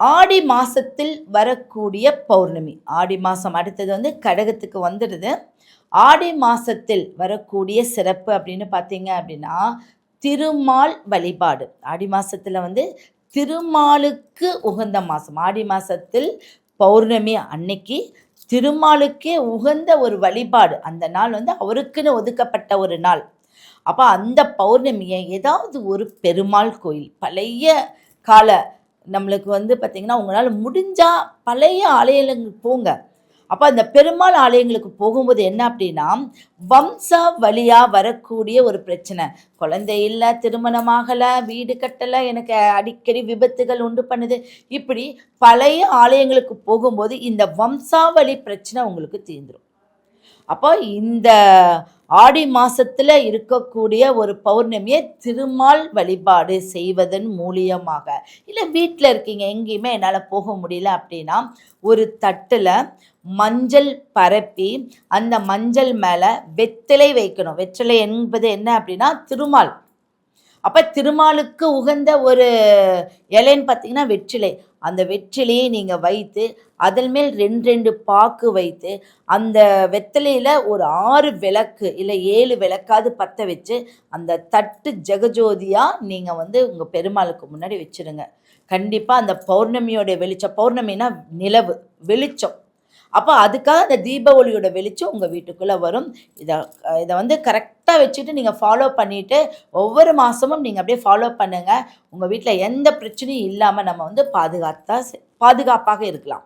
ஆடி மாதத்தில் வரக்கூடிய பௌர்ணமி. ஆடி மாதம் அடுத்தது வந்து கடகத்துக்கு வந்துடுது. ஆடி மாதத்தில் வரக்கூடிய சிறப்பு அப்படின்னு பார்த்தீங்க அப்படின்னா திருமால் வழிபாடு. ஆடி மாதத்தில் வந்து திருமாலுக்கு உகந்த மாதம் ஆடி மாதத்தில் பௌர்ணமி அன்னைக்கு திருமாலுக்கே உகந்த ஒரு வழிபாடு. அந்த நாள் வந்து அவருக்குன்னு ஒதுக்கப்பட்ட ஒரு நாள். அப்போ அந்த பௌர்ணமியை ஏதாவது ஒரு பெருமாள் கோயில் பழைய கால நம்மளுக்கு வந்து பார்த்திங்கன்னா உங்களால் முடிஞ்சால் பழைய ஆலயங்களுக்கு போங்க. அப்போ அந்த பெருமாள் ஆலயங்களுக்கு போகும்போது என்ன அப்படின்னா வம்சா வழியாக வரக்கூடிய ஒரு பிரச்சனை. குழந்தை இல்லை திருமணமாகலை வீடு கட்டலை எனக்கு அடிக்கடி விபத்துகள் உண்டு பண்ணுது. இப்படி பழைய ஆலயங்களுக்கு போகும்போது இந்த வம்சாவளி பிரச்சனை உங்களுக்கு தீர்ந்துடும் அப்போ இந்த ஆடி மாசத்துல இருக்கக்கூடிய ஒரு பௌர்ணமியை திருமால் வழிபாடு செய்வதன் மூலியமாக. இல்லை வீட்டில் இருக்கீங்க எங்கேயுமே என்னால் போக முடியல அப்படின்னா ஒரு தட்டில் மஞ்சள் பரப்பி அந்த மஞ்சள் மேலே வெற்றிலை வைக்கணும். வெற்றிலை என்பது என்ன அப்படின்னா திருமால். அப்போ திருமாலுக்கு உகந்த ஒரு இலைன்னு பார்த்தீங்கன்னா வெற்றிலை. அந்த வெற்றிலையை நீங்கள் வைத்து அதன் மேல் ரெண்டு ரெண்டு பாக்கு வைத்து அந்த வெத்தலையில் ஒரு ஆறு விளக்கு இல்லை ஏழு விளக்காவது பற்ற வச்சு அந்த தட்டு ஜெகஜோதியாக நீங்கள் வந்து உங்கள் பெருமாளுக்கு முன்னாடி வச்சிருங்க. கண்டிப்பாக அந்த பௌர்ணமியோட வெளிச்சம் பௌர்ணமினா நிலவு வெளிச்சம். அப்போ அதுக்காக அந்த தீப ஒளியோட வெளிச்சம் உங்கள் வீட்டுக்குள்ளே வரும். இதை இதை வந்து கரெக்டாக வச்சுட்டு நீங்கள் ஃபாலோ பண்ணிவிட்டு ஒவ்வொரு மாதமும் நீங்கள் அப்படியே ஃபாலோ பண்ணுங்கள் உங்கள் வீட்டில் எந்த பிரச்சனையும் இல்லாமல் நம்ம வந்து பாதுகாத்தா பாதுகாப்பாக இருக்கலாம்.